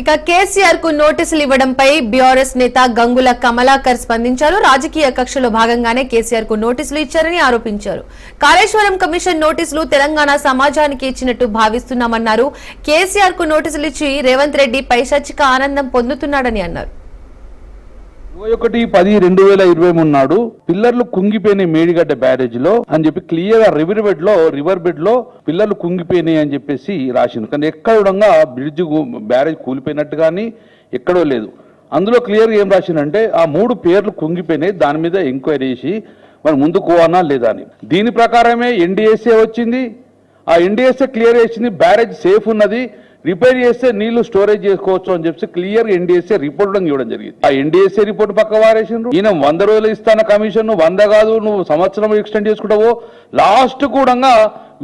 ఇక కేసీఆర్కు నోటీసులు ఇవ్వడంపై బీఆర్ఎస్ నేత గంగుల కమలాకర్ స్పందించారు. రాజకీయ కక్షలో భాగంగానే కేసీఆర్కు నోటీసులు ఇచ్చారని ఆరోపించారు. కాళేశ్వరం కమిషన్ నోటీసులు తెలంగాణ సమాజానికి ఇచ్చినట్టు భావిస్తున్నామన్నారు. కేసీఆర్కు నోటీసులు ఇచ్చి రేవంత్ రెడ్డి పైశాచిక ఆనందం పొందుతున్నాడని అన్నారు. ఇరవై ఒకటి పది రెండు వేల ఇరవై మూడు నాడు పిల్లర్లు కుంగిపోయినాయి మేడిగడ్డ బ్యారేజ్లో అని చెప్పి క్లియర్గా రివర్ బెడ్లో రివర్ బెడ్లో పిల్లర్లు కుంగిపోయినాయి అని చెప్పేసి రాసింది కానీ ఎక్కడ బ్రిడ్జ్ బ్యారేజ్ కూలిపోయినట్టు కానీ ఎక్కడో లేదు. అందులో క్లియర్గా ఏం రాసిందంటే ఆ మూడు పేర్లు కుంగిపోయినాయి. దాని మీద ఎంక్వైరీ చేసి మరి ముందుకు పోవాలా లేదా అని. దీని ప్రకారమే ఎన్డీఎస్ఏ వచ్చింది. ఆ ఎన్డీఎస్ఏ క్లియర్ చేసింది. బ్యారేజ్ సేఫ్ ఉన్నది. రిపేర్ చేస్తే నీళ్ళు స్టోరేజ్ చేసుకోవచ్చు అని చెప్పి క్లియర్ ఎన్డీఎస్ఏ రిపోర్ట్ చూడడం ఇవ్వడం జరిగింది. ఆ ఎన్డీఎస్ఏ రిపోర్ట్ పక్క వారేసిండ్రు. ఈయన వంద రోజులు ఇస్తాన కమిషన్ నువ్వు వంద కాదు నువ్వు సంవత్సరం ఎక్స్టెండ్ చేసుకుంటావు లాస్ట్ కూడా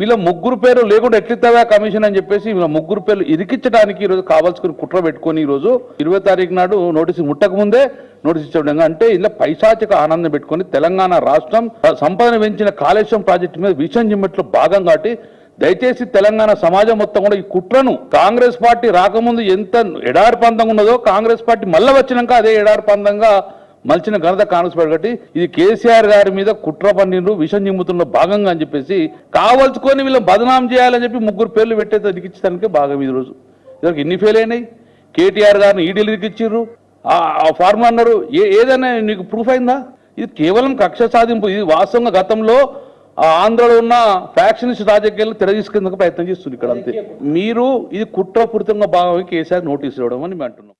వీళ్ళ ముగ్గురు పేరు లేకుండా ఎట్లిస్తావా కమిషన్ అని చెప్పేసి వీళ్ళ ముగ్గురు పేర్లు ఇరికించడానికి ఈరోజు కావాల్సుకుని కుట్ర పెట్టుకొని ఈ రోజు ఇరవై తారీఖు నాడు నోటీసు ముట్టక ముందే నోటీస్ ఇచ్చడం అంటే ఇలా పైశాచిక ఆనందం పెట్టుకొని తెలంగాణ రాష్ట్రం సంపదన పెంచిన కాళేశ్వరం ప్రాజెక్టు మీద విషయం చిమ్మట్లో భాగం కాబట్టి దయచేసి తెలంగాణ సమాజం మొత్తం కూడా ఈ కుట్రను కాంగ్రెస్ పార్టీ రాకముందు ఎంత ఎడారి పందంగా ఉన్నదో కాంగ్రెస్ పార్టీ మళ్ళీ వచ్చినాక అదే ఎడారి పందంగా మలిచిన ఘనత కాంగ్రెస్ పార్టీ కాబట్టి ఇది కేసీఆర్ గారి మీద కుట్ర పన్నీరు విషం చిమ్ముతున్న భాగంగా అని చెప్పేసి కావలసుకొని వీళ్ళని బదనాం చేయాలని చెప్పి ముగ్గురు పేర్లు పెట్టేది దిగించడానికే భాగం ఇది రోజు. ఇదొక ఎన్ని ఫెయిల్ అయినాయి? కేటీఆర్ గారిని ఈడీలు దిగిచ్చిర్రు ఆ ఫార్మా అన్నారు. ఏ ఏదైనా నీకు ప్రూఫ్ అయిందా? ఇది కేవలం కక్ష సాధింపు. ఇది వాస్తవంగా గతంలో ఆంధ్రలో ఉన్న ఫ్యాక్షనిస్ట్ రాజకీయాలు తెరదీసుకుందుకు ప్రయత్నం చేస్తుంది ఇక్కడ అంతే మీరు ఇది కుట్రపూరితంగా భాగంగా కేసీఆర్ నోటీస్ ఇవ్వడం అని మేము అంటున్నాం.